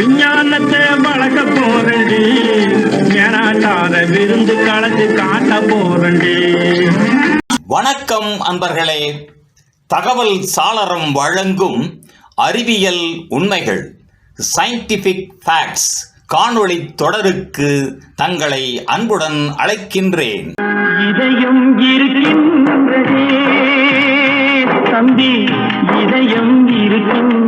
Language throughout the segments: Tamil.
விஞ்ஞானத்தை வளர்க்க போறண்டி ஏனாட்டாத விருந்து கலந்து காட்ட போறண்டி வணக்கம் அன்பர்களே. தகவல் சாளரம் வழங்கும் அறிவியல் உண்மைகள் சயின்டிஃபிக் ஃபேக்ட்ஸ் காணொளி தொடருக்கு தங்களை அன்புடன் அழைக்கின்றேன். இதயம் இருக்கின்றதே தம்பி இதயம் இருக்கின்றதே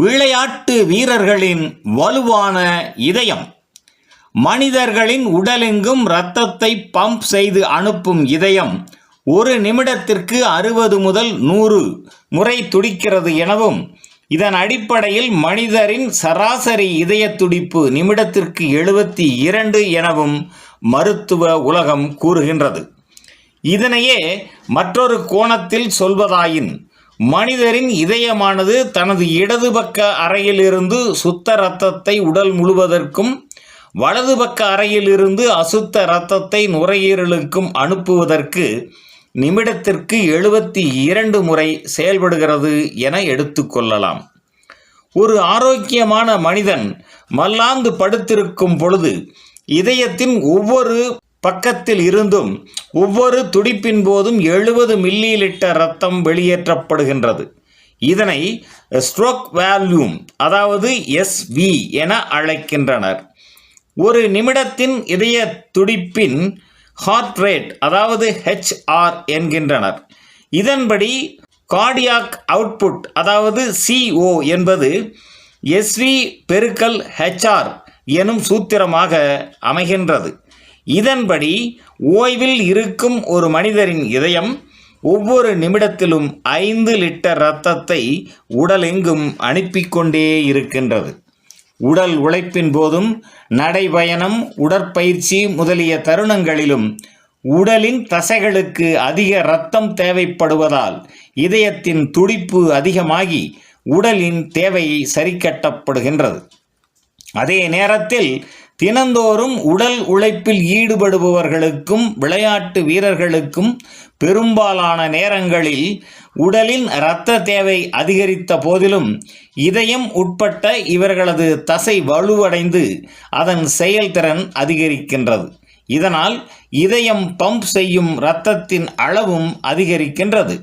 விளையாட்டு வீரர்களின் வலுவான இதயம். மனிதர்களின் உடலெங்கும் இரத்தத்தை பம்ப் செய்து அனுப்பும் இதயம் ஒரு நிமிடத்திற்கு அறுபது முதல் நூறு முறை துடிக்கிறது எனவும் இதன் அடிப்படையில் மனிதரின் சராசரி இதய துடிப்பு நிமிடத்திற்கு எழுபத்தி இரண்டு எனவும் மருத்துவ உலகம் கூறுகின்றது. இதனையே மற்றொரு கோணத்தில் சொல்வதாயின் மனிதரின் இதயமானது தனது இடது பக்க அறையிலிருந்து சுத்த இரத்தத்தை உடல் முழுவதற்கும் வலது பக்க அறையிலிருந்து அசுத்த இரத்தத்தை நுரையீரலுக்கும் அனுப்புவதற்கு நிமிடத்திற்கு எழுபத்தி இரண்டு முறை செயல்படுகிறது என எடுத்துக்கொள்ளலாம் ஒரு ஆரோக்கியமான மனிதன் மல்லாந்து படுத்திருக்கும் பொழுது இதயத்தின் ஒவ்வொரு பக்கத்தில் இருந்தும் ஒவ்வொரு துடிப்பின் போதும் எழுபது மில்லி லிட்டர் ரத்தம் வெளியேற்றப்படுகின்றது. இதனை ஸ்ட்ரோக் வேல்யூம் அதாவது எஸ்வி என அழைக்கின்றனர். ஒரு நிமிடத்தின் இதய துடிப்பின் ஹார்ட் ரேட் அதாவது ஹெச்ஆர் என்கின்றனர். இதன்படி கார்டியாக் அவுட்புட் அதாவது சிஓ என்பது எஸ்வி பெருக்கல் ஹெச்ஆர் எனும் சூத்திரமாக அமைகின்றது. இதன்படி ஓய்வில் இருக்கும் ஒரு மனிதரின் இதயம் ஒவ்வொரு நிமிடத்திலும் ஐந்து லிட்டர் இரத்தத்தை உடலெங்கும் அனுப்பிக்கொண்டே இருக்கின்றது. உடல் உழைப்பின் போதும் நடைபயணம் உடற்பயிற்சி முதலிய தருணங்களிலும் உடலின் தசைகளுக்கு அதிக இரத்தம் தேவைப்படுவதால் இதயத்தின் துடிப்பு அதிகமாகி உடலின் தேவை சரிக்கட்டப்படுகின்றது. அதே நேரத்தில் தினந்தோறும் உடல் உழைப்பில் ஈடுபடுபவர்களுக்கும் விளையாட்டு வீரர்களுக்கும் பெரும்பாலான நேரங்களில் உடலின் இரத்த தேவை அதிகரித்த போதிலும் இதயம் உட்பட்ட இவர்களது தசை வலுவடைந்து அதன் செயல்திறன் அதிகரிக்கின்றது. இதனால் இதயம் பம்ப் செய்யும் இரத்தத்தின் அளவும் அதிகரிக்கின்றது.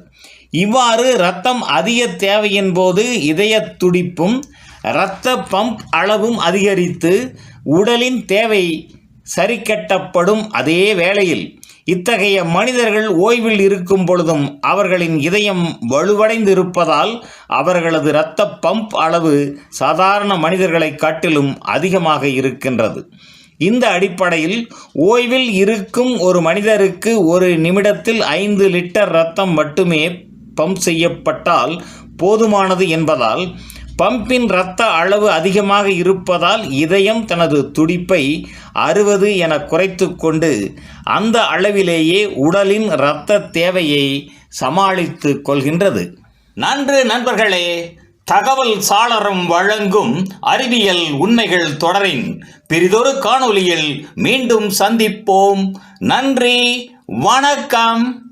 இவ்வாறு இரத்தம் அதிக தேவையின் போது இதய துடிப்பும் இரத்த பம்ப் அளவும் அதிகரித்து உடலின் தேவை சரிக்கட்டப்படும் அதே வேளையில் இத்தகைய மனிதர்கள் ஓய்வில் இருக்கும் பொழுதும் அவர்களின் இதயம் வலுவடைந்து இருப்பதால் அவர்களது இரத்த பம்ப் அளவு சாதாரண மனிதர்களை காட்டிலும் அதிகமாக இருக்கின்றது. இந்த அடிப்படையில் ஓய்வில் இருக்கும் ஒரு மனிதருக்கு ஒரு நிமிடத்தில் ஐந்து லிட்டர் இரத்தம் மட்டுமே பம்ப் செய்யப்பட்டால் போதுமானது என்பதால் பம்பின் இரத்த அளவு அதிகமாக இருப்பதால் இதயம் தனது துடிப்பை அறுபது என குறைத்து கொண்டு அந்த அளவிலேயே உடலின் இரத்த தேவையை சமாளித்து கொள்கின்றது. நன்று நண்பர்களே தகவல் சாளரம் வழங்கும் அறிவியல் உண்மைகள் தொடரின் பெரிதொரு காணொளியில் மீண்டும் சந்திப்போம். நன்றி வணக்கம்.